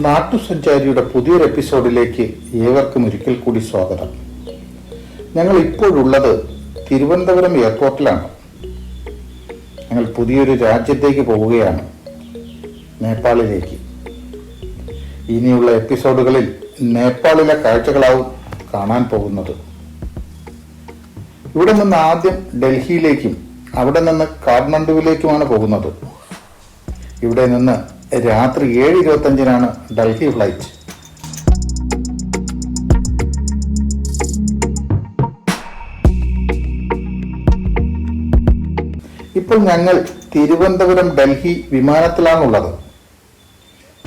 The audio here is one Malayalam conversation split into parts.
നാട്ടുസഞ്ചാരിയുടെ പുതിയൊരു എപ്പിസോഡിലേക്ക് ഏവർക്കും ഒരിക്കൽ കൂടി സ്വാഗതം. ഞങ്ങൾ ഇപ്പോഴുള്ളത് തിരുവനന്തപുരം എയർപോർട്ടിലാണ്. ഞങ്ങൾ പുതിയൊരു രാജ്യത്തേക്ക് പോവുകയാണ് നേപ്പാളിലേക്ക്. ഇനിയുള്ള എപ്പിസോഡുകളിൽ നേപ്പാളിലെ കാഴ്ചകളാവും കാണാൻ പോകുന്നത്. ഇവിടെ നിന്ന് ആദ്യം ഡൽഹിയിലേക്കും അവിടെ നിന്ന് കാഠ്മണ്ഡുവിലേക്കുമാണ് പോകുന്നത്. ഇവിടെ നിന്ന് രാത്രി ഏഴ് ഇരുപത്തഞ്ചിനാണ് ഡൽഹി ഫ്ലൈറ്റ്. ഇപ്പോൾ ഞങ്ങൾ തിരുവനന്തപുരം ഡൽഹി വിമാനത്തിലാണുള്ളത്.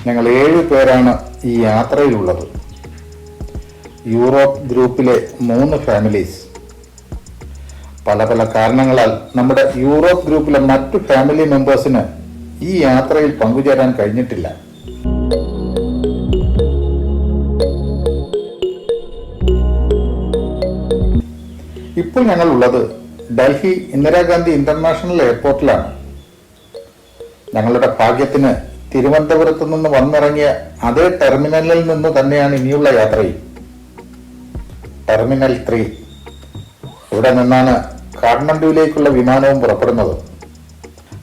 ഞങ്ങൾ ഏഴ് പേരാണ് ഈ യാത്രയിലുള്ളത്. യൂറോപ്പ് ഗ്രൂപ്പിലെ മൂന്ന് ഫാമിലീസ്. പല പല കാരണങ്ങളാൽ നമ്മുടെ യൂറോപ്പ് ഗ്രൂപ്പിലെ മറ്റു ഫാമിലി മെമ്പേഴ്സിന് ഈ യാത്രയിൽ പങ്കുചേരാൻ കഴിഞ്ഞിട്ടില്ല. ഇപ്പോൾ ഞങ്ങൾ ഉള്ളത് ഡൽഹി ഇന്ദിരാഗാന്ധി ഇന്റർനാഷണൽ എയർപോർട്ടിലാണ്. ഞങ്ങളുടെ ഭാഗ്യത്തിന് തിരുവനന്തപുരത്ത് നിന്ന് വന്നിറങ്ങിയ അതേ ടെർമിനലിൽ നിന്ന് തന്നെയാണ് ഇനിയുള്ള യാത്രയും. Terminal three. ഇവിടെ നിന്നാണ് കാഠ്മണ്ഡുവിലേക്കുള്ള വിമാനവും പുറപ്പെടുന്നത്.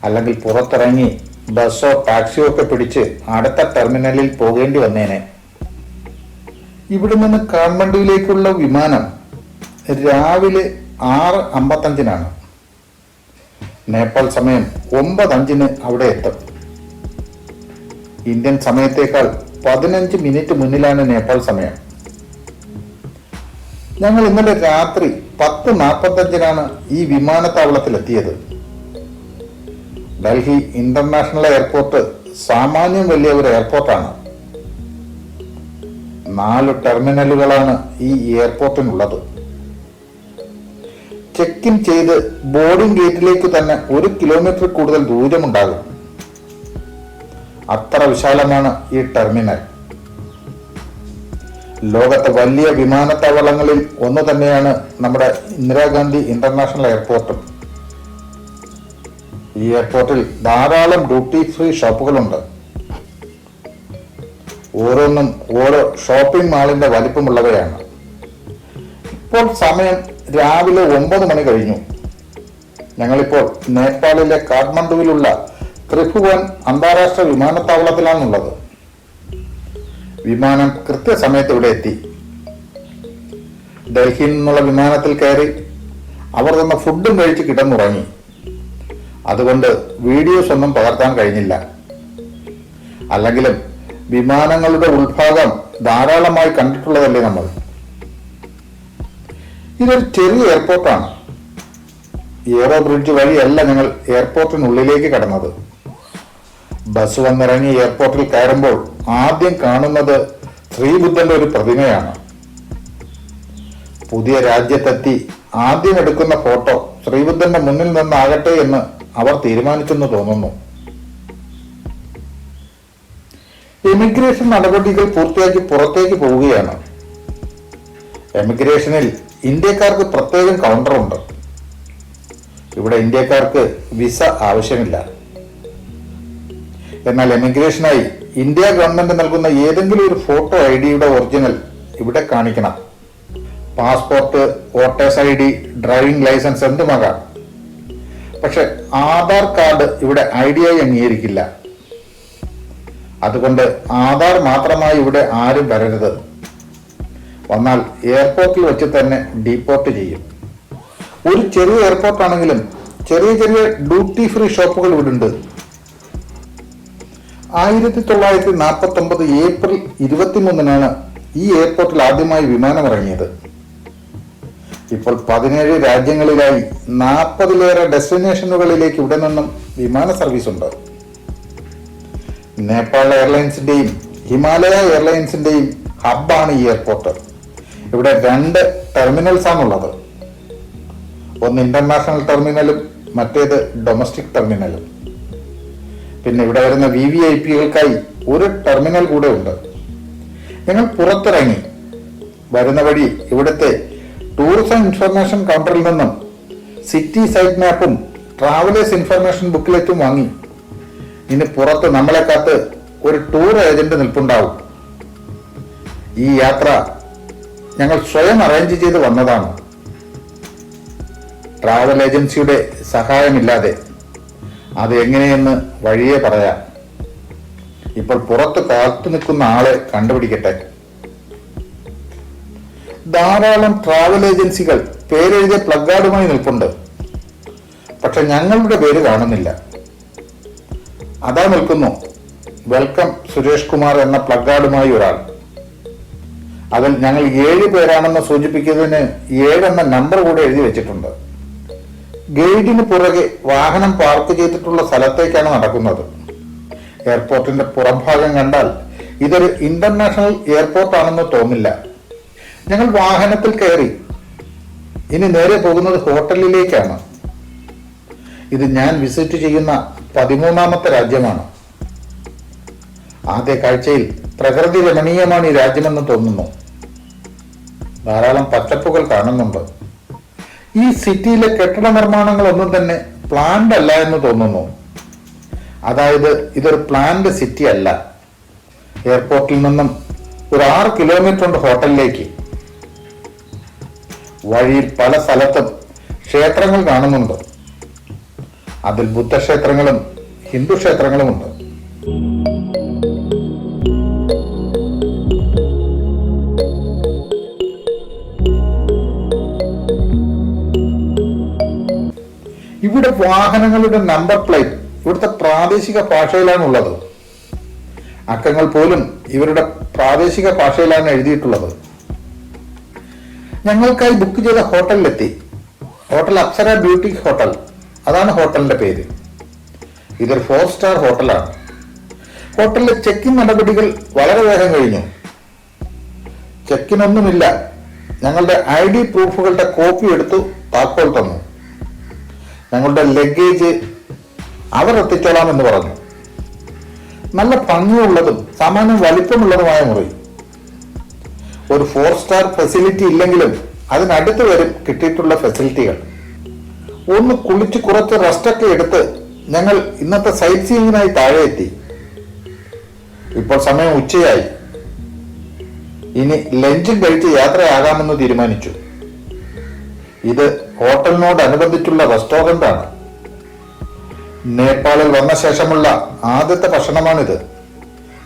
അല്ലെങ്കിൽ പുറത്തിറങ്ങി ബസ്സോ ടാക്സിയോ ഒക്കെ പിടിച്ച് അടുത്ത ടെർമിനലിൽ പോകേണ്ടി വന്നേനെ. ഇവിടെ നിന്ന് കാഠ്മണ്ഡുവിലേക്കുള്ള വിമാനം രാവിലെ ആറ് അമ്പത്തഞ്ചിനാണ്. നേപ്പാൾ സമയം ഒമ്പത് അഞ്ചിന് അവിടെ എത്തും. ഇന്ത്യൻ സമയത്തേക്കാൾ പതിനഞ്ച് മിനിറ്റ് മുന്നിലാണ് നേപ്പാൾ സമയം. ഞങ്ങൾ ഇന്നലെ രാത്രി പത്ത് നാൽപ്പത്തഞ്ചിനാണ് ഈ വിമാനത്താവളത്തിലെത്തിയത്. ഡൽഹി ഇന്റർനാഷണൽ എയർപോർട്ട് സാമാന്യം വലിയ ഒരു എയർപോർട്ടാണ്. നാല് ടെർമിനലുകളാണ് ഈ എയർപോർട്ടിനുള്ളത്. ചെക്ക് ഇൻ ചെയ്ത് ബോർഡിംഗ് ഗേറ്റിലേക്ക് തന്നെ ഒരു കിലോമീറ്റർ കൂടുതൽ ദൂരമുണ്ടാകും. അത്ര വിശാലമാണ് ഈ ടെർമിനൽ. ലോകത്തെ വലിയ വിമാനത്താവളങ്ങളിൽ ഒന്ന് തന്നെയാണ് നമ്മുടെ ഇന്ദിരാഗാന്ധി ഇന്റർനാഷണൽ എയർപോർട്ട്. ഈ എയർപോർട്ടിൽ ധാരാളം ഡ്യൂട്ടി ഫ്രീ ഷോപ്പുകളുണ്ട്. ഓരോന്നും ഓരോ ഷോപ്പിംഗ് മാളിന്റെ വലിപ്പമുള്ളവയാണ്. ഇപ്പോൾ സമയം രാവിലെ ഒമ്പത് മണി കഴിഞ്ഞു. ഞങ്ങളിപ്പോൾ നേപ്പാളിലെ കാഠ്മണ്ഡുവിലുള്ള ത്രിഭുവൻ അന്താരാഷ്ട്ര വിമാനത്താവളത്തിലാണുള്ളത്. വിമാനം കൃത്യസമയത്ത് ഇവിടെ എത്തി. ഡൽഹിയിൽ നിന്നുള്ള വിമാനത്തിൽ കയറി അവർ തന്ന ഫുഡും കഴിച്ച് കിടന്നുറങ്ങി. അതുകൊണ്ട് വീഡിയോസ് ഒന്നും പകർത്താൻ കഴിഞ്ഞില്ല. അല്ലെങ്കിലും വിമാനങ്ങളുടെ ഉൾഭാഗം ധാരാളമായി കണ്ടിട്ടുള്ളതല്ലേ നമ്മൾ? ഇതൊരു ചെറിയ എയർപോർട്ടാണ്. എയറോ ബ്രിഡ്ജ് വഴിയല്ല ഞങ്ങൾ എയർപോർട്ടിനുള്ളിലേക്ക് കടന്നത്. ബസ് വന്നിറങ്ങി എയർപോർട്ടിൽ കയറുമ്പോൾ ആദ്യം കാണുന്നത് ശ്രീബുദ്ധന്റെ ഒരു പ്രതിമയാണ്. പുതിയ രാജ്യത്തെത്തി ആദ്യം എടുക്കുന്ന ഫോട്ടോ ശ്രീബുദ്ധന്റെ മുന്നിൽ നിന്നാകട്ടെ എന്ന് അവർ തീരുമാനിച്ചെന്ന് തോന്നുന്നു. എമിഗ്രേഷൻ നടപടികൾ പൂർത്തിയാക്കി പുറത്തേക്ക് പോവുകയാണ്. എമിഗ്രേഷനിൽ ഇന്ത്യക്കാർക്ക് പ്രത്യേകം കൗണ്ടറുണ്ട് ഇവിടെ ഇന്ത്യക്കാർക്ക് വിസ ആവശ്യമില്ല. എന്നാൽ എമിഗ്രേഷനായി ഇന്ത്യ ഗവൺമെന്റ് നൽകുന്ന ഏതെങ്കിലും ഒരു ഫോട്ടോ ഐ ഡിയുടെ ഒറിജിനൽ ഇവിടെ കാണിക്കണം. Passport voters I D driving licence എന്തുമാകാം? പക്ഷെ ആധാർ കാർഡ് ഇവിടെ ഐ ഡി ആയി അംഗീകരിക്കില്ല. അതുകൊണ്ട് ആധാർ മാത്രമായി ഇവിടെ ആരും വരരുത്. വന്നാൽ എയർപോർട്ടിൽ വെച്ച് തന്നെ ഡീപോർട്ട് ചെയ്യും. ഒരു ചെറിയ എയർപോർട്ടാണെങ്കിലും ചെറിയ ചെറിയ ഡ്യൂട്ടി ഫ്രീ ഷോപ്പുകൾ ഇവിടെ ഉണ്ട് ആയിരത്തി തൊള്ളായിരത്തി നാൽപ്പത്തി ഒമ്പത് ഏപ്രിൽ ഇരുപത്തിമൂന്നിനാണ് ഈ എയർപോർട്ടിൽ ആദ്യമായി വിമാനം ഇറങ്ങിയത്. ഇപ്പോൾ പതിനേഴ് രാജ്യങ്ങളിലായി നാൽപ്പതിലേറെ ഡെസ്റ്റിനേഷനുകളിലേക്ക് ഇവിടെ നിന്നും വിമാന സർവീസ് ഉണ്ട്. നേപ്പാൾ എയർലൈൻസിന്റെയും ഹിമാലയ എയർലൈൻസിന്റെയും ഹബ്ബാണ് ഈ എയർപോർട്ട്. ഇവിടെ രണ്ട് ടെർമിനൽസ് ആണുള്ളത്. ഒന്ന് ഇന്റർനാഷണൽ ടെർമിനലും മറ്റേത് ഡൊമസ്റ്റിക് ടെർമിനലും. പിന്നെ ഇവിടെ വരുന്ന വി വി ഐ പികൾക്കായി ഒരു ടെർമിനൽ കൂടെ ഉണ്ട്. നിങ്ങൾ പുറത്തിറങ്ങി വരുന്ന വഴി ഇവിടുത്തെ ടൂറിസം ഇൻഫർമേഷൻ കൗണ്ടറിൽ നിന്നും സിറ്റി സൈറ്റ് മാപ്പും ട്രാവലേഴ്സ് ഇൻഫർമേഷൻ ബുക്കിലെറ്റും വാങ്ങി. ഇനി പുറത്ത് നമ്മളെ കാത്ത് ഒരു ടൂർ ഏജന്റ് നിൽപ്പുണ്ടാവും. ഈ യാത്ര ഞങ്ങൾ സ്വയം അറേഞ്ച് ചെയ്ത് വന്നതാണ്. ട്രാവൽ ഏജൻസിയുടെ സഹായമില്ലാതെ അത് എങ്ങനെയെന്ന് വഴിയേ പറയാം. ഇപ്പോൾ പുറത്ത് കാത്തു നിൽക്കുന്ന ആളെ കണ്ടുപിടിക്കട്ടെ. ധാരാളം ട്രാവൽ ഏജൻസികൾ പേരെഴുതിയ പ്ലഗാർഡുമായി നിൽപ്പുണ്ട്. പക്ഷെ ഞങ്ങളുടെ പേര് കാണുന്നില്ല. അതാ നിൽക്കുന്നു. വെൽക്കം സുരേഷ് കുമാർ എന്ന പ്ലഗാർഡുമായി ഒരാൾ. അതിൽ ഞങ്ങൾ ഏഴ് പേരാണെന്ന് സൂചിപ്പിക്കുന്നതിന് ഏഴെന്ന നമ്പർ കൂടെ എഴുതി വെച്ചിട്ടുണ്ട്. ഗൈഡിന് പുറകെ വാഹനം പാർക്ക് ചെയ്തിട്ടുള്ള സ്ഥലത്തേക്കാണ് നടക്കുന്നത്. എയർപോർട്ടിന്റെ പുറംഭാഗം കണ്ടാൽ ഇതൊരു ഇന്റർനാഷണൽ എയർപോർട്ട് ആണെന്ന് തോന്നില്ല. ഞങ്ങൾ വാഹനത്തിൽ കയറി. ഇനി നേരെ പോകുന്നത് ഹോട്ടലിലേക്കാണ്. ഇത് ഞാൻ വിസിറ്റ് ചെയ്യുന്ന പതിമൂന്നാമത്തെ രാജ്യമാണ്. ആദ്യ കാഴ്ചയിൽ പ്രകൃതി രമണീയമാണ് ഈ രാജ്യമെന്ന് തോന്നുന്നു. ധാരാളം പച്ചപ്പുകൾ കാണുന്നുണ്ട്. ഈ സിറ്റിയിലെ കെട്ടിട നിർമ്മാണങ്ങളൊന്നും തന്നെ പ്ലാൻഡ് അല്ല എന്ന് തോന്നുന്നു. അതായത് ഇതൊരു പ്ലാൻഡ് സിറ്റി അല്ല. എയർപോർട്ടിൽ നിന്നും ഒരു ആറ് കിലോമീറ്റർ ഉണ്ട് ഹോട്ടലിലേക്ക്. വഴിയിൽ പല സ്ഥലത്തും ക്ഷേത്രങ്ങൾ കാണുന്നുണ്ട്. അതിൽ ബുദ്ധക്ഷേത്രങ്ങളും ഹിന്ദു ക്ഷേത്രങ്ങളുമുണ്ട് ഇവിടെ വാഹനങ്ങളുടെ നമ്പർ പ്ലേറ്റ് ഇവിടുത്തെ പ്രാദേശിക ഭാഷയിലാണ് ഉള്ളത്. അക്കങ്ങൾ പോലും ഇവരുടെ പ്രാദേശിക ഭാഷയിലാണ് എഴുതിയിട്ടുള്ളത്. ഞങ്ങൾക്കായി ബുക്ക് ചെയ്ത ഹോട്ടലിലെത്തി. Hotel Apsara beauty hotel. അതാണ് ഹോട്ടലിന്റെ പേര്. ഇതൊരു ഫോർ സ്റ്റാർ ഹോട്ടലാണ്. ഹോട്ടലിലെ ചെക്കിൻ നടപടികൾ വളരെ വേഗം കഴിഞ്ഞു. ചെക്കിനൊന്നുമില്ല ഞങ്ങളുടെ ഐ ഡി പ്രൂഫുകളുടെ കോപ്പി എടുത്തു താക്കോൽ തന്നു. ഞങ്ങളുടെ ലഗേജ് അവർ എത്തിച്ചോളാം എന്ന് പറഞ്ഞു. നല്ല ഭംഗിയുള്ളതും സാമാന്യം വലിപ്പമുള്ളതുമായ മുറി. ഒരു ഫോർ സ്റ്റാർ ഫെസിലിറ്റി ഇല്ലെങ്കിലും അതിനടുത്ത് വരും കിട്ടിയിട്ടുള്ള ഫെസിലിറ്റികൾ ഒന്ന് കുളിച്ച് കുറച്ച് റെസ്റ്റൊക്കെ എടുത്ത് ഞങ്ങൾ ഇന്നത്തെ സൈറ്റ് സീയിങ്ങിനായി താഴെ എത്തി. ഇപ്പോൾ സമയം ഉച്ചയായി. ഇനി ലഞ്ചും കഴിച്ച് യാത്രയാകാമെന്ന് തീരുമാനിച്ചു. ഇത് ഹോട്ടലിനോടനുബന്ധിച്ചുള്ള റെസ്റ്റോറന്റ് ആണ്. നേപ്പാളിൽ വന്ന ശേഷമുള്ള ആദ്യത്തെ ഭക്ഷണമാണിത്.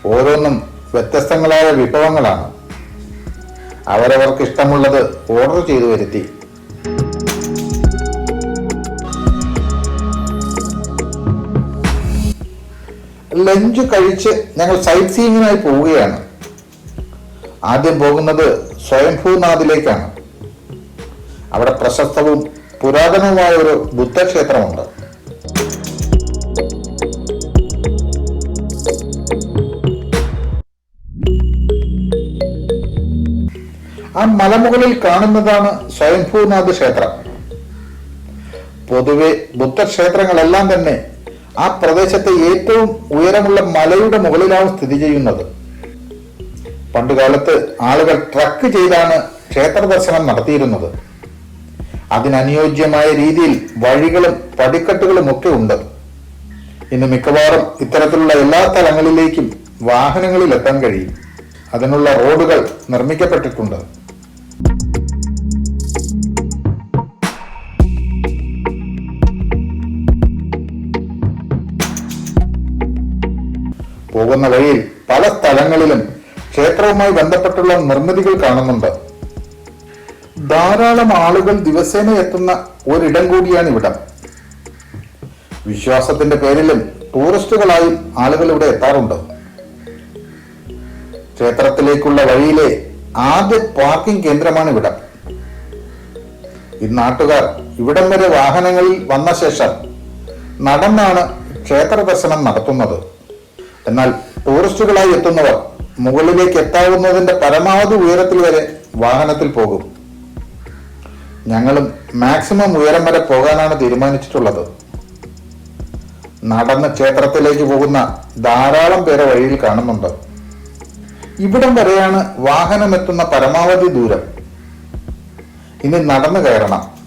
ഓരോന്നും വ്യത്യസ്തങ്ങളായ വിഭവങ്ങളാണ്. അവരവർക്ക് ഇഷ്ടമുള്ളത് ഓർഡർ ചെയ്തു വരുത്തി. ലഞ്ച് കഴിച്ച് ഞങ്ങൾ സൈറ്റ് സീയിങ്ങിനായി പോവുകയാണ്. ആദ്യം പോകുന്നത് സ്വയംഭൂനാഥിലേക്കാണ് അവിടെ പ്രശസ്തവും പുരാതനവുമായ ഒരു ബുദ്ധക്ഷേത്രമുണ്ട്. ആ മലമുകളിൽ കാണുന്നതാണ് സ്വയംഭൂനാഥ് ക്ഷേത്രം. പൊതുവെ ബുദ്ധക്ഷേത്രങ്ങളെല്ലാം തന്നെ ആ പ്രദേശത്തെ ഏറ്റവും ഉയരമുള്ള മലയുടെ മുകളിലാണ് സ്ഥിതി ചെയ്യുന്നത്. പണ്ടുകാലത്ത് ആളുകൾ ട്രക്ക് ചെയ്താണ് ക്ഷേത്ര ദർശനം നടത്തിയിരുന്നത്. അതിനനുയോജ്യമായ രീതിയിൽ വഴികളും പടിക്കെട്ടുകളും ഒക്കെ ഉണ്ട്. ഇന്ന് മിക്കവാറും ഇത്തരത്തിലുള്ള എല്ലാ സ്ഥലങ്ങളിലേക്കും വാഹനങ്ങളിൽ എത്താൻ കഴിയും. അതിനുള്ള റോഡുകൾ നിർമ്മിക്കപ്പെട്ടിട്ടുണ്ട്. പോകുന്ന വഴിയിൽ പല സ്ഥലങ്ങളിലും ക്ഷേത്രവുമായി ബന്ധപ്പെട്ടുള്ള നിർമ്മിതികൾ കാണുന്നുണ്ട്. ധാരാളം ആളുകൾ ദിവസേന എത്തുന്ന ഒരിടം കൂടിയാണ് ഇവിടം. വിശ്വാസത്തിന്റെ പേരിലും ടൂറിസ്റ്റുകളായും ആളുകൾ ഇവിടെ എത്താറുണ്ട്. ക്ഷേത്രത്തിലേക്കുള്ള വഴിയിലെ ആദ്യ പാർക്കിംഗ് കേന്ദ്രമാണ് ഇവിടം. ഈ നാട്ടുകാർ ഇവിടം വരെ വാഹനങ്ങളിൽ വന്ന ശേഷം നടന്നാണ് ക്ഷേത്ര ദർശനം നടത്തുന്നത്. എന്നാൽ ടൂറിസ്റ്റുകളായി എത്തുന്നവർ മുകളിലേക്ക് എത്താവുന്നതിന്റെ പരമാവധി ഉയരത്തിൽ വരെ വാഹനത്തിൽ പോകും. ഞങ്ങളും മാക്സിമം ഉയരം വരെ പോകാനാണ് തീരുമാനിച്ചിട്ടുള്ളത്. നടന്ന് ക്ഷേത്രത്തിലേക്ക് പോകുന്ന ധാരാളം പേരെ വഴിയിൽ കാണുന്നുണ്ട്. ഇവിടം വരെയാണ് വാഹനമെത്തുന്ന പരമാവധി ദൂരം. ഇനി നടന്നു കയറണം.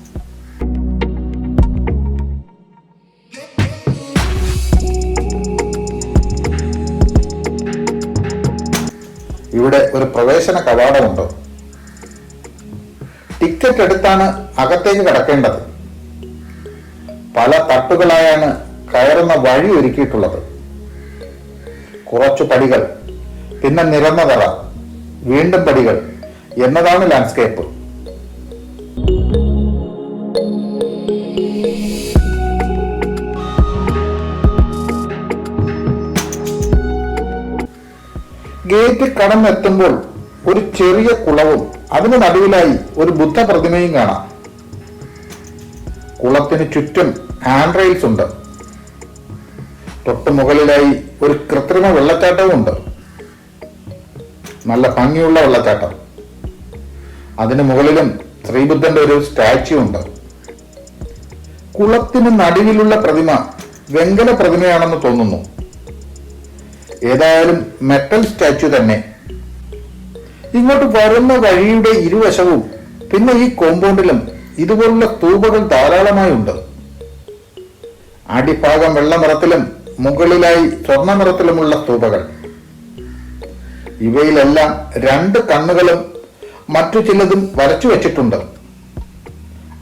ഇവിടെ ഒരു പ്രവേശന കവാടമുണ്ട്. ടിക്കറ്റ് എടുത്താണ് അകത്തേക്ക് കടക്കേണ്ടത്. പല തട്ടുകളായാണ് കയറുന്ന വഴി ഒരുക്കിയിട്ടുള്ളത്. കുറച്ചു പടികൾ. പിന്നെ നിരന്ന തറ വീണ്ടും പടികൾ. എന്നതാണ് ലാൻഡ്സ്കേപ്പ് ഗേറ്റ് കടന്നെത്തുമ്പോൾ ഒരു ചെറിയ കുളവും അതിന് നടുവിലായി ഒരു ബുദ്ധ പ്രതിമയും കാണാം. കുളത്തിന് ചുറ്റും ഹാൻഡ് റെയിൽസ് ഉണ്ട്. തൊട്ട് മുകളിലായി ഒരു കൃത്രിമ വെള്ളച്ചാട്ടവും ഉണ്ട് നല്ല ഭംഗിയുള്ള വെള്ളച്ചാട്ടം. അതിന് മുകളിലും ശ്രീബുദ്ധന്റെ ഒരു സ്റ്റാച്യു ഉണ്ട്. കുളത്തിന് നടുവിലുള്ള പ്രതിമ വെങ്കല പ്രതിമയാണെന്ന് തോന്നുന്നു. ഏതായാലും മെറ്റൽ സ്റ്റാച്യു തന്നെ. ഇങ്ങോട്ട് വരുന്ന വഴിയുടെ ഇരുവശവും പിന്നെ ഈ കോമ്പൗണ്ടിലും ഇതുപോലുള്ള തൂപകൾ ധാരാളമായി ഉണ്ട്. അടിഭാഗം വെള്ള നിറത്തിലും മുകളിലായി സ്വർണ നിറത്തിലുമുള്ള സ്തൂപകൾ ഇവയിലെല്ലാം രണ്ട് കണ്ണുകളും മറ്റു ചിലതും വരച്ചു വെച്ചിട്ടുണ്ട്.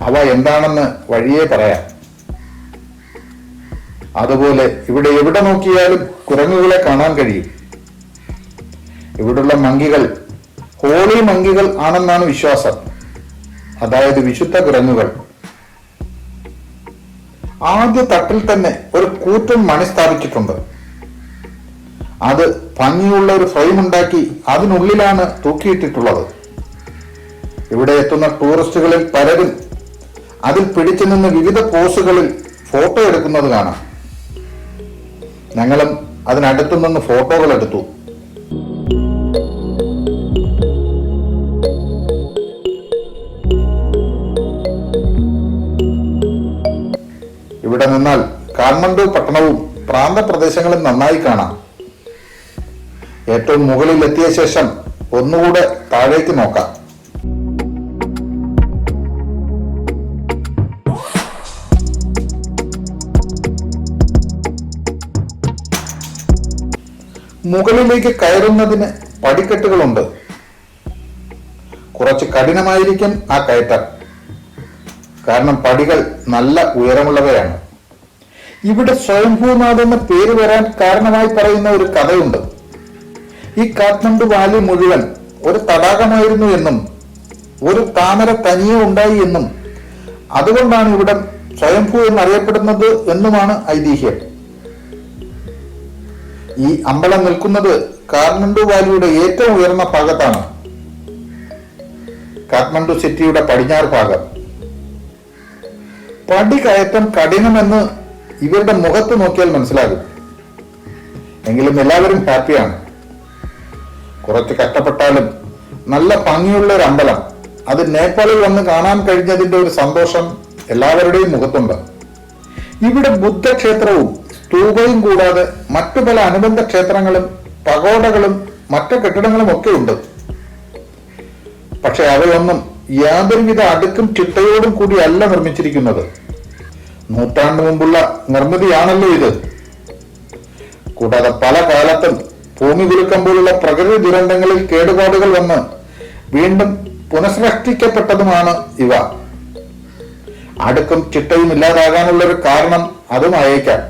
അവ എന്താണെന്ന് വഴിയേ പറയാം. അതുപോലെ ഇവിടെ എവിടെ നോക്കിയാലും കുരങ്ങുകളെ കാണാൻ കഴിയും. ഇവിടുള്ള മങ്കികൾ ഹോളി മങ്കികൾ ആണെന്നാണ് വിശ്വാസം. അതായത് വിശുദ്ധ കുരങ്ങുകൾ. ആദ്യ തട്ടിൽ തന്നെ ഒരു കൂറ്റൻ മണി സ്ഥാപിച്ചിട്ടുണ്ട്. അത് ഭംഗിയുള്ള ഒരു ഫ്രെയിം ഉണ്ടാക്കി അതിനുള്ളിലാണ് തൂക്കിയിട്ടിട്ടുള്ളത്. ഇവിടെ എത്തുന്ന ടൂറിസ്റ്റുകളിൽ പലരും അതിൽ പിടിച്ചു നിന്ന് വിവിധ പോസുകളിൽ ഫോട്ടോ എടുക്കുന്നത് കാണാം. ഞങ്ങളും അതിനടുത്തു നിന്ന് ഫോട്ടോകൾ എടുത്തു. ഇവിടെ നിന്നാൽ കാഠ്മണ്ഡു പട്ടണവും പ്രാന്തപ്രദേശങ്ങളും നന്നായി കാണാം. ഏറ്റവും മുകളിൽ എത്തിയ ശേഷം ഒന്നുകൂടെ താഴേക്ക് നോക്കാം. മുകളിലേക്ക് കയറുന്നതിന് പടിക്കെട്ടുകളുണ്ട്. കുറച്ച് കഠിനമായിരിക്കും ആ കയറ്റം. കാരണം പടികൾ നല്ല ഉയരമുള്ളവയാണ്. ഇവിടെ സ്വയംഭൂനാഥ് എന്ന പേര് വരാൻ കാരണമായി പറയുന്ന ഒരു കഥയുണ്ട്. ഈ കാഠ്മണ്ഡു വാലി മുഴുവൻ ഒരു തടാകമായിരുന്നു എന്നും ഒരു താമര തനിയെ ഉണ്ടായി എന്നും. അതുകൊണ്ടാണ് ഇവിടെ സ്വയംഭൂ എന്നറിയപ്പെടുന്നത് എന്നുമാണ് ഐതിഹ്യം. ഈ അമ്പലം നിൽക്കുന്നത് കാഠ്മണ്ഡു വാലിയുടെ ഏറ്റവും ഉയർന്ന ഭാഗത്താണ്. കാഠ്മണ്ഡു സിറ്റിയുടെ പടിഞ്ഞാറ് ഭാഗം. പടി കയറ്റം കഠിനമെന്ന് ഇവരുടെ മുഖത്ത് നോക്കിയാൽ മനസ്സിലാകും. എങ്കിലും എല്ലാവരും ഹാപ്പിയാണ്. കുറച്ച് കഷ്ടപ്പെട്ടാലും നല്ല ഭംഗിയുള്ള ഒരു അമ്പലം. അത് നേപ്പാളിൽ വന്ന് കാണാൻ കഴിഞ്ഞതിന്റെ ഒരു സന്തോഷം എല്ലാവരുടെയും മുഖത്തുണ്ട്. ഇവിടെ ബുദ്ധക്ഷേത്രവും സ്തൂപയും കൂടാതെ മറ്റു പല അനുബന്ധ ക്ഷേത്രങ്ങളും പകോടകളും മറ്റു കെട്ടിടങ്ങളും ഒക്കെ ഉണ്ട്. പക്ഷെ അവയൊന്നും യാതൊരുവിധ അടുക്കും ചിട്ടയോടും കൂടി അല്ല നിർമ്മിച്ചിരിക്കുന്നത്. നൂറ്റാണ്ട് മുമ്പുള്ള നിർമ്മിതിയാണല്ലോ ഇത്. കൂടാതെ പല കാലത്തും ഭൂമി കുലുക്കം പോലുള്ള പ്രകൃതി ദുരന്തങ്ങളിൽ കേടുപാടുകൾ വന്ന് വീണ്ടും പുനഃസൃഷ്ടിക്കപ്പെട്ടതുമാണ് ഇവ. അടുക്കും ചിട്ടയും ഇല്ലാതാകാനുള്ള ഒരു കാരണം അതും അയക്കാം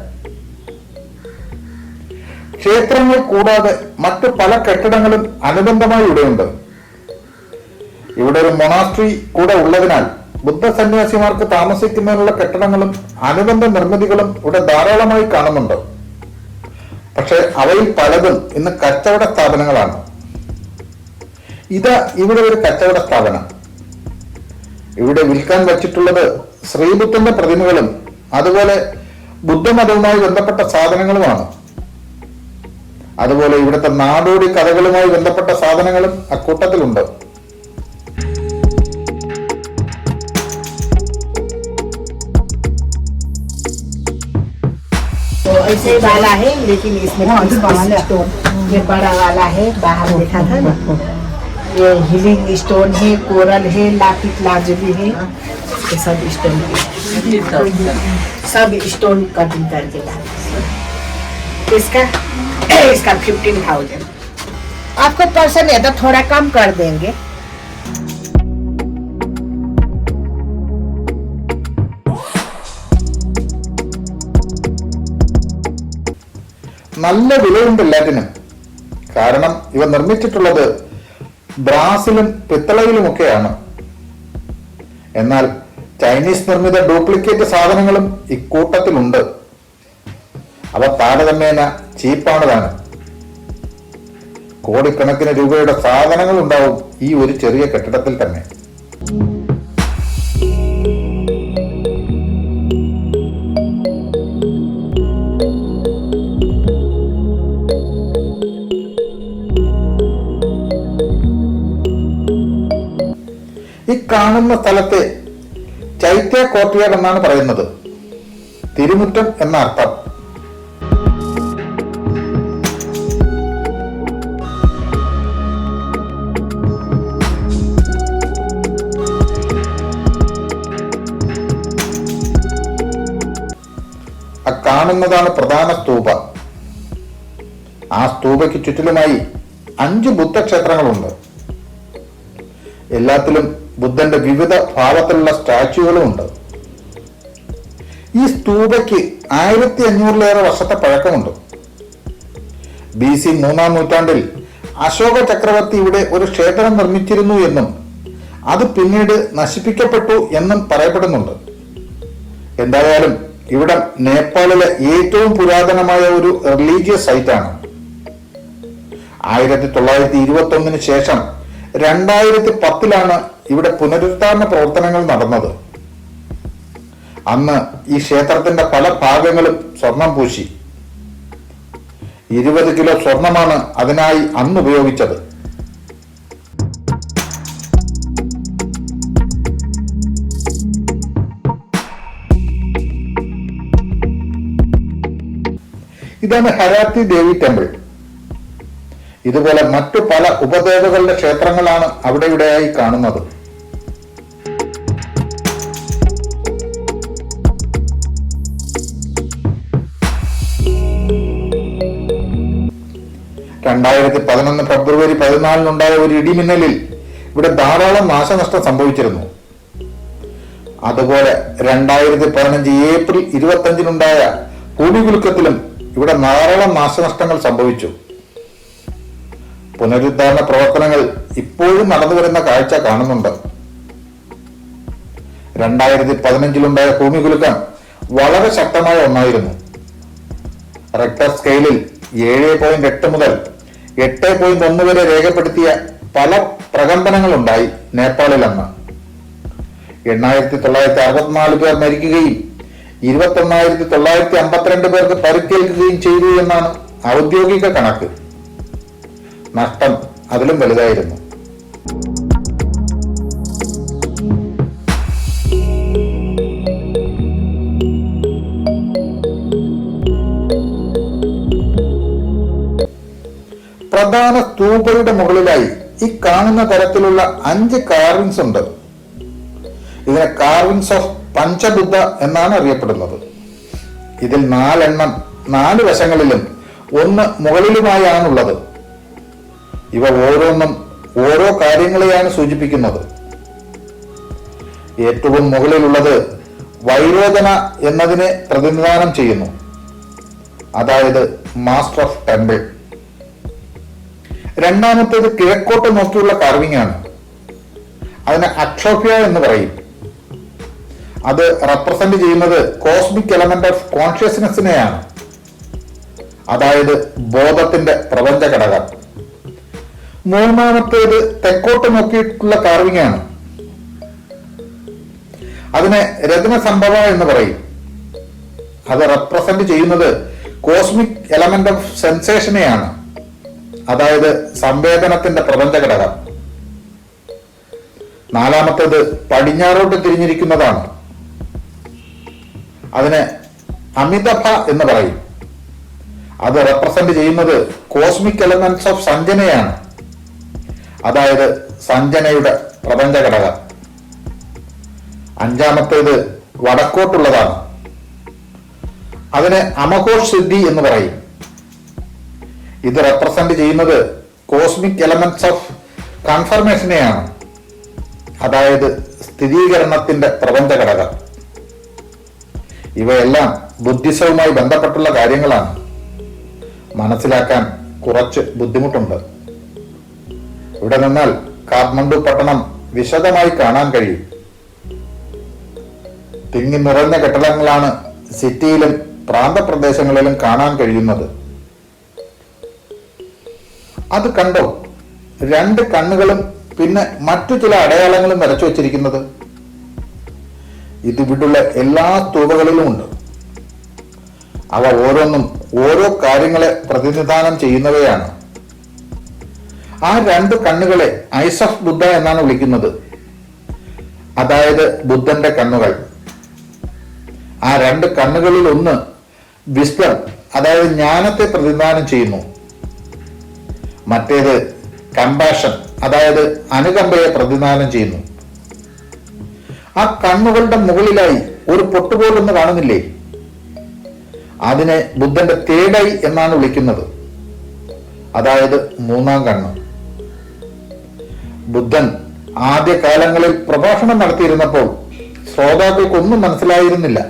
ക്ഷേത്രങ്ങൾ കൂടാതെ മറ്റു പല കെട്ടിടങ്ങളും അനുബന്ധമായി ഇവിടെയുണ്ട്. ഇവിടെ ഒരു മൊണാസ്ട്രി കൂടെ ഉള്ളതിനാൽ ബുദ്ധ സന്യാസിമാർക്ക് താമസിക്കുന്നതിനുള്ള കെട്ടിടങ്ങളും അനുബന്ധ നിർമ്മിതികളും ഇവിടെ ധാരാളമായി കാണുന്നുണ്ട്. പക്ഷെ അവയിൽ പലതും ഇന്ന് കച്ചവട സ്ഥാപനങ്ങളാണ്. ഇത് ഇവിടെ ഒരു കച്ചവട സ്ഥാപനം. ഇവിടെ വിൽക്കാൻ വച്ചിട്ടുള്ളത് ശ്രീബുദ്ധന്റെ പ്രതിമകളും അതുപോലെ ബുദ്ധമതവുമായി ബന്ധപ്പെട്ട സാധനങ്ങളുമാണ്. അതുപോലെ ഇവിടുത്തെ നാടോടി കഥകളുമായി ബന്ധപ്പെട്ട സാധനങ്ങളും അക്കൂട്ടത്തിലുണ്ട്. ऐसे वाला है लेकिन इसमें स्टोन ये बड़ा वाला है बाहर देखा था ना। ये हीलिंग स्टोन है कोरल है लापित लाजली है ये सब स्टोन है। सब स्टोन कटिंग करके ला इसका इसका फिफ्टीन थाउज़ेंड आपको पर्सन है तो थोड़ा कम कर देंगे। നല്ല വിലയുണ്ട് എല്ലാറ്റിനും. കാരണം ഇവ നിർമ്മിച്ചിട്ടുള്ളത് ബ്രാസിലും പിത്തളയിലുമൊക്കെയാണ്. എന്നാൽ ചൈനീസ് നിർമ്മിത ഡ്യൂപ്ലിക്കേറ്റ് സാധനങ്ങളും ഇക്കൂട്ടത്തിലുണ്ട്. അവ താരതമ്യേന ചീപ്പാണ് താനും കോടിക്കണക്കിന് രൂപയുടെ സാധനങ്ങൾ ഉണ്ടാവും ഈ ഒരു ചെറിയ കെട്ടിടത്തിൽ തന്നെ. ഈ കാണുന്ന സ്ഥലത്തെ ചൈത്യ കോർട്ടിയാട് എന്നാണ് പറയുന്നത്. തിരുമുറ്റം എന്ന അർത്ഥം. കാണുന്നതാണ് പ്രധാന സ്തൂപ. ആ സ്തൂപയ്ക്ക് ചുറ്റിലുമായി അഞ്ച് ബുദ്ധക്ഷേത്രങ്ങളുണ്ട്. എല്ലാത്തിലും ബുദ്ധന്റെ വിവിധ ഭാവത്തിലുള്ള സ്റ്റാച്യുകളും ഉണ്ട്. ഈ സ്തൂപയ്ക്ക് ആയിരത്തി അഞ്ഞൂറിലേറെ വർഷത്തെ പഴക്കമുണ്ട്. ബി സി മൂന്നാം നൂറ്റാണ്ടിൽ അശോക ചക്രവർത്തി ഇവിടെ ഒരു ക്ഷേത്രം നിർമ്മിച്ചിരുന്നു എന്നും അത് പിന്നീട് നശിപ്പിക്കപ്പെട്ടു എന്നും പറയപ്പെടുന്നുണ്ട്. എന്തായാലും ഇവിടം നേപ്പാളിലെ ഏറ്റവും പുരാതനമായ ഒരു റിലീജിയസ് സൈറ്റാണ്. ആയിരത്തി തൊള്ളായിരത്തി ഇരുപത്തി ഒന്നിന് ശേഷം രണ്ടായിരത്തി പത്തിലാണ് ഇവിടെ പുനരുദ്ധാരണ പ്രവർത്തനങ്ങൾ നടന്നത്. അന്ന് ഈ ക്ഷേത്രത്തിന്റെ പല ഭാഗങ്ങളും സ്വർണം പൂശി. ഇരുപത് കിലോ സ്വർണമാണ് അതിനായി അന്ന് ഉപയോഗിച്ചത്. ഇതാണ് ഹരാത്തി ദേവി ടെമ്പിൾ. ഇതുപോലെ മറ്റു പല ഉപദേവകളുടെ ക്ഷേത്രങ്ങളാണ് അവിടെയുടെയായി കാണുന്നത്. രണ്ടായിരത്തി പതിനൊന്ന് ഫെബ്രുവരി പതിനാലിനുണ്ടായ ഒരു ഇടിമിന്നലിൽ ഇവിടെ ധാരാളം നാശനഷ്ടം സംഭവിച്ചിരുന്നു. അതുപോലെ രണ്ടായിരത്തി പതിനഞ്ച് ഏപ്രിൽ ഇരുപത്തഞ്ചിനുണ്ടായ ഭൂമികുലുക്കത്തിലും ഇവിടെ ധാരാളം നാശനഷ്ടങ്ങൾ സംഭവിച്ചു. പുനരുദ്ധാരണ പ്രവർത്തനങ്ങൾ ഇപ്പോഴും നടന്നു വരുന്ന കാഴ്ച കാണുന്നുണ്ട്. രണ്ടായിരത്തി പതിനഞ്ചിലുണ്ടായ ഭൂമികുലുക്കം വളരെ ശക്തമായ ഒന്നായിരുന്നു. റെക്ടർ സ്കെയിലിൽ ഏഴ് പോയിന്റ് എട്ട് മുതൽ എട്ട് പോയിന്റ് ഒന്ന് വരെ രേഖപ്പെടുത്തിയ പല പ്രകമ്പനങ്ങളുണ്ടായി നേപ്പാളിൽ അന്ന് എണ്ണായിരത്തി തൊള്ളായിരത്തി അറുപത്തിനാല് പേർ മരിക്കുകയും ഇരുപത്തി ഒന്നായിരത്തി തൊള്ളായിരത്തി അമ്പത്തിരണ്ട് പേർക്ക് പരിക്കേൽക്കുകയും ചെയ്തു എന്നാണ് ഔദ്യോഗിക കണക്ക്. നഷ്ടം അതിലും വലുതായിരുന്നു. പ്രധാന സ്തൂപയുടെ മുകളിലായി ഈ കാണുന്ന തരത്തിലുള്ള അഞ്ച് കാർവിങ്സ് ഉണ്ട്. ഇതിനെ കാർവിങ്സ് ഓഫ് പഞ്ചബുദ്ധ എന്നാണ് അറിയപ്പെടുന്നത്. ഇതിൽ നാലെണ്ണം നാല് വശങ്ങളിലും ഒന്ന് മുകളിലുമായാണുള്ളത്. ഇവ ഓരോന്നും ഓരോ കാര്യങ്ങളെയാണ് സൂചിപ്പിക്കുന്നത്. ഏറ്റവും മുകളിലുള്ളത് വൈരോധന എന്നതിനെ പ്രതിനിധാനം ചെയ്യുന്നു. അതായത് മാസ്റ്റർ ഓഫ് ടെമ്പിൾ രണ്ടാമത്തേത് കിഴക്കോട്ട് നോക്കിയുള്ള കർവിംഗ് ആണ്. അതിന് അക്ഷോഭ്യ എന്ന് പറയും. അത് റെപ്രസെന്റ് ചെയ്യുന്നത് കോസ്മിക് എലമെന്റ് ഓഫ് കോൺഷ്യസ്നെസ്സിനെയാണ് അതായത് ബോധത്തിന്റെ പ്രപഞ്ച ഘടകം. മൂന്നാമത്തേത് തെക്കോട്ട് നോക്കിയിട്ടുള്ള കാർവിംഗ് ആണ്. അതിനെ രത്ന സംഭവ എന്ന് പറയും. അത് റെപ്രസെന്റ് ചെയ്യുന്നത് കോസ്മിക് എലമെന്റ് ഓഫ് സെൻസേഷനെയാണ് അതായത് സംവേദനത്തിന്റെ പ്രപഞ്ച ഘടകം. നാലാമത്തേത് പടിഞ്ഞാറോട്ട് തിരിഞ്ഞിരിക്കുന്നതാണ്. അതിനെ അമിതഭ എന്ന് പറയും. അത് റെപ്രസെന്റ് ചെയ്യുന്നത് കോസ്മിക് എലമെന്റ്സ് ഓഫ് സഞ്ജനയാണ്. അതായത് സഞ്ജനയുടെ പ്രപഞ്ച ഘടകം. അഞ്ചാമത്തേത് വടക്കോട്ടുള്ളതാണ്. അതിനെ അമഘോഷ് സിദ്ധി എന്ന് പറയും. ഇത് റെപ്രസെന്റ് ചെയ്യുന്നത് കോസ്മിക് എലമെന്റ്സ് ഓഫ് കൺഫർമേഷനെയാണ് അതായത് സ്ഥിരീകരണത്തിന്റെ പ്രപഞ്ച ഘടകം. ഇവയെല്ലാം ബുദ്ധിസവുമായി ബന്ധപ്പെട്ടുള്ള കാര്യങ്ങളാണ്. മനസ്സിലാക്കാൻ കുറച്ച് ബുദ്ധിമുട്ടുണ്ട്. ഇവിടെ നിന്നാൽ കാഠ്മണ്ഡു പട്ടണം വിശദമായി കാണാൻ കഴിയും. തിങ്ങി നിറഞ്ഞ കെട്ടിടങ്ങളാണ് സിറ്റിയിലും പ്രാന്തപ്രദേശങ്ങളിലും കാണാൻ കഴിയുന്നത്. അത് കണ്ടോ? രണ്ട് കണ്ണുകളും പിന്നെ മറ്റു ചില അടയാളങ്ങളും വരച്ചു വച്ചിരിക്കുന്നത്. ഇത് എല്ലാ തുകകളിലും ഉണ്ട്. അവ ഓരോന്നും ഓരോ കാര്യങ്ങളെ പ്രതിനിധാനം ചെയ്യുന്നവയാണ്. ആ രണ്ട് കണ്ണുകളെ ഐസ് ഓഫ് ബുദ്ധ എന്നാണ് വിളിക്കുന്നത്. അതായത് ബുദ്ധന്റെ കണ്ണുകൾ. ആ രണ്ട് കണ്ണുകളിൽ ഒന്ന് വിസ്ഡം അതായത് ജ്ഞാനത്തെ പ്രതിനിധാനം ചെയ്യുന്നു. മറ്റേത് കമ്പാഷൻ അതായത് അനുകമ്പയെ പ്രതിദാനം ചെയ്യുന്നു. ആ കണ്ണുകളുടെ മുകളിലായി ഒരു പൊട്ടുപോലൊന്ന് കാണുന്നില്ലേ? അതിനെ ബുദ്ധന്റെ തേടൈ എന്നാണ് വിളിക്കുന്നത്. അതായത് മൂന്നാം കണ്ണ്. ബുദ്ധൻ ആദ്യ കാലങ്ങളിൽ പ്രഭാഷണം നടത്തിയിരുന്നപ്പോൾ ശ്രോതാക്കൾക്കൊന്നും മനസ്സിലായിരുന്നില്ല.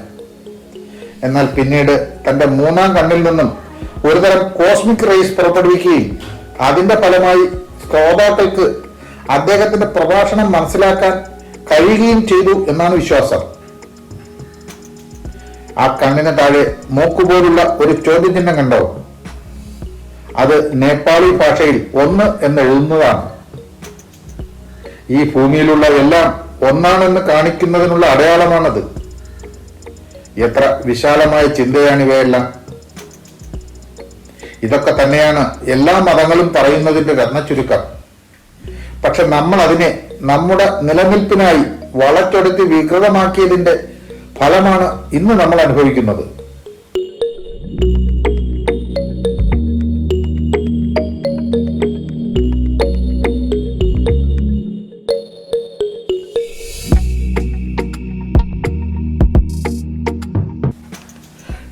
എന്നാൽ പിന്നീട് തന്റെ മൂന്നാം കണ്ണിൽ നിന്നും ഒരുതരം കോസ്മിക് റേസ് പുറപ്പെടുവിക്കുകയും അതിന്റെ ഫലമായി ശ്രോതാക്കൾക്ക് അദ്ദേഹത്തിന്റെ പ്രഭാഷണം മനസ്സിലാക്കാൻ കഴിയുകയും ചെയ്തു എന്നാണ് വിശ്വാസം. ആ കണ്ണിന് താഴെ മൂക്കുപോലുള്ള ഒരു ചോദ്യചിഹ്നം കണ്ടോ? അത് നേപ്പാളി ഭാഷയിൽ ഒന്ന് എന്ന് എഴുതുന്നതാണ്. ഈ ഭൂമിയിലുള്ള എല്ലാം ഒന്നാണെന്ന് കാണിക്കുന്നതിനുള്ള അടയാളമാണത്. എത്ര വിശാലമായ ചിന്തയാണ് ഇവയെല്ലാം. ഇതൊക്കെ തന്നെയാണ് എല്ലാ മതങ്ങളും പറയുന്നതിന്റെ ചുരുക്കം പക്ഷെ നമ്മൾ അതിനെ നമ്മുടെ നിലനിൽപ്പിനായി വളച്ചൊടുത്തി വികൃതമാക്കിയതിന്റെ ഫലമാണ് ഇന്ന് നമ്മൾ അനുഭവിക്കുന്നത്.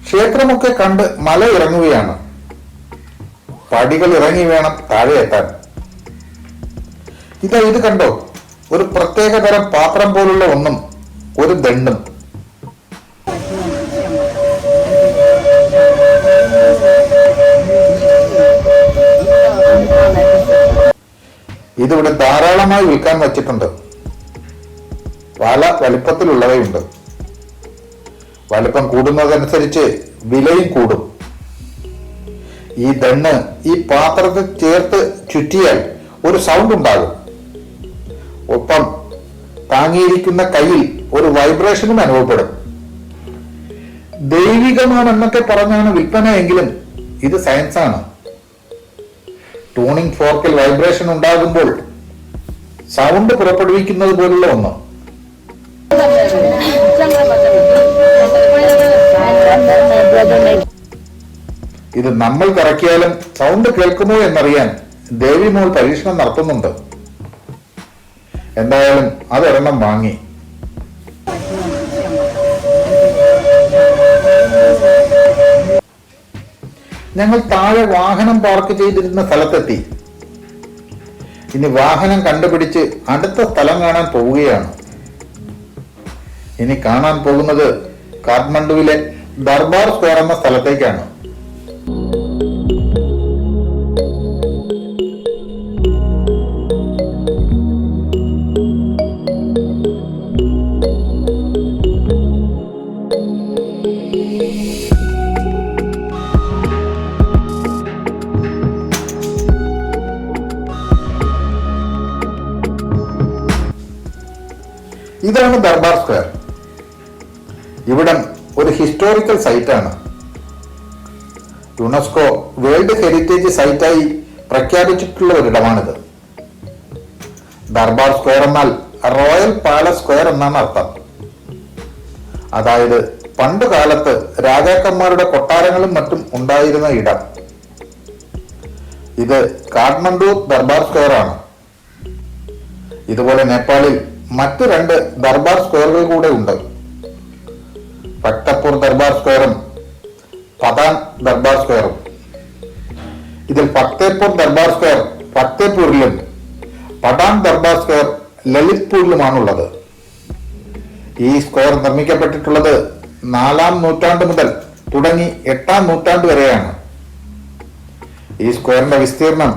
ക്ഷേത്രമൊക്കെ കണ്ട് മല ഇറങ്ങുകയാണ് പടികൾ ഇറങ്ങി വേണം താഴെ എത്താൻ. ഇതാ ഇത് കണ്ടോ? ഒരു പ്രത്യേക തരം പാത്രം പോലുള്ള ഒന്നും ഒരു ദണ്ടും. ഇതിവിടെ ധാരാളമായി വിൽക്കാൻ വച്ചിട്ടുണ്ട്. പല വലിപ്പത്തിലുള്ളവയുണ്ട്. വലിപ്പം കൂടുന്നതനുസരിച്ച് വിലയും കൂടും. ഈ ദണ്ണ് ഈ പാത്രത്തിൽ ചേർത്ത് ചുറ്റിയാൽ ഒരു സൗണ്ട് ഉണ്ടാകും. ഒപ്പം താങ്ങിയിരിക്കുന്ന കയ്യിൽ ഒരു വൈബ്രേഷനും അനുഭവപ്പെടും. ദൈവികമാണെന്നൊക്കെ പറഞ്ഞാണ് വിൽപ്പന എങ്കിലും ഇത് സയൻസാണ് ടൂണിംഗ് ഫോർക്കിൽ വൈബ്രേഷൻ ഉണ്ടാകുമ്പോൾ സൗണ്ട് പുറപ്പെടുവിക്കുന്നത് പോലുള്ള ഒന്ന്. ഇത് നമ്മൾ കറക്കിയാലും സൗണ്ട് കേൾക്കുമോ എന്നറിയാൻ ദേവി മോൾ പരീക്ഷണം നടത്തുന്നുണ്ട്. എന്തായാലും അതൊരെണ്ണം വാങ്ങി. ഞങ്ങൾ താഴെ വാഹനം പാർക്ക് ചെയ്തിരുന്ന സ്ഥലത്തെത്തി. ഇനി വാഹനം കണ്ടുപിടിച്ച് അടുത്ത സ്ഥലം കാണാൻ പോവുകയാണ്. ഇനി കാണാൻ പോകുന്നത് കാഠ്മണ്ഡുവിലെ ദർബാർ സ്ക്വയർ എന്ന സ്ഥലത്തേക്കാണ്. സൈറ്റായി പ്രഖ്യാപിച്ചിട്ടുള്ള ഒരിടമാണിത്. ദർബാർ സ്ക്വയർ എന്നാൽ റോയൽ പാലസ് സ്ക്വയർ എന്നാണ് അർത്ഥം. അതായത് പണ്ട് കാലത്ത് രാജാക്കന്മാരുടെ കൊട്ടാരങ്ങളും മറ്റും ഉണ്ടായിരുന്ന ഇടം. ഇത് കാഠ്മണ്ഡു ദർബാർ സ്ക്വയർ ആണ്. ഇതുപോലെ നേപ്പാളിൽ മറ്റ് രണ്ട് ദർബാർ സ്ക്വയറുകൾ കൂടെ ഉണ്ട്. പട്ടപ്പൂർ ദർബാർ സ്ക്വയറും പതാൻ ദർബാർ സ്ക്വയറും. ഇതിൽ ഫത്തേപൂർ ദർബാർ സ്ക്വയർ ഫത്തേപൂരിലും പടാൻ ദർബാർ സ്ക്വയർ ലളിത്പൂരിലുമാണുള്ളത്. ഈ സ്ക്വയർ നിർമ്മിക്കപ്പെട്ടിട്ടുള്ളത് നാലാം നൂറ്റാണ്ട് മുതൽ തുടങ്ങി എട്ടാം നൂറ്റാണ്ട് വരെയാണ്. ഈ സ്ക്വയറിന്റെ വിസ്തീർണം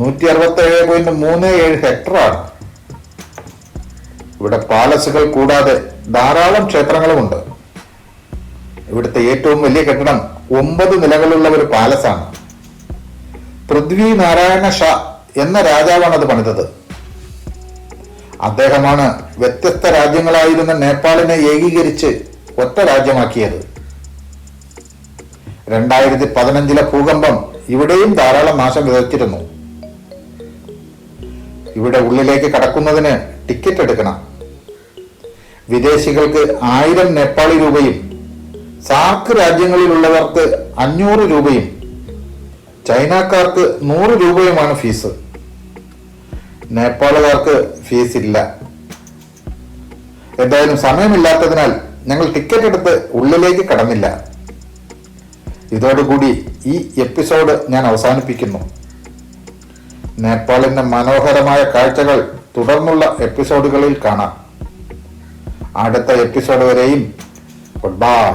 നൂറ്റി അറുപത്തി ഏഴ് പോയിന്റ് മൂന്ന് ഏഴ് ഹെക്ടറാണ്. ഇവിടെ പാലസുകൾ കൂടാതെ ധാരാളം ക്ഷേത്രങ്ങളുമുണ്ട്. ഇവിടുത്തെ ഏറ്റവും വലിയ കെട്ടിടം ഒമ്പത് നിലകളുള്ള ഒരു പാലസാണ്. പൃഥ്വി നാരായണ ഷാ എന്ന രാജാവാണ് അത് പണിതത്. അദ്ദേഹമാണ് വ്യത്യസ്ത രാജ്യങ്ങളായിരുന്ന നേപ്പാളിനെ ഏകീകരിച്ച് ഒറ്റ രാജ്യമാക്കിയത്. രണ്ടായിരത്തി പതിനഞ്ചിലെ ഭൂകമ്പം ഇവിടെയും ധാരാളം നാശം വിതച്ചിരുന്നു. ഇവിടെ ഉള്ളിലേക്ക് കടക്കുന്നതിന് ടിക്കറ്റ് എടുക്കണം. വിദേശികൾക്ക് ആയിരം നേപ്പാളി രൂപയും സാർക്ക് രാജ്യങ്ങളിലുള്ളവർക്ക് അഞ്ഞൂറ് രൂപയും ചൈനക്കാർക്ക് നൂറ് രൂപയുമാണ് ഫീസ്. നേപ്പാളുകാർക്ക് ഫീസ് ഇല്ല. എന്തായാലും സമയമില്ലാത്തതിനാൽ ഞങ്ങൾ ടിക്കറ്റ് എടുത്ത് ഉള്ളിലേക്ക് കടന്നില്ല. ഇതോടുകൂടി ഈ എപ്പിസോഡ് ഞാൻ അവസാനിപ്പിക്കുന്നു. നേപ്പാളിന്റെ മനോഹരമായ കാഴ്ചകൾ തുടർന്നുള്ള എപ്പിസോഡുകളിൽ കാണാം. അടുത്ത എപ്പിസോഡ് വരെയും ഗുഡ് ബൈ.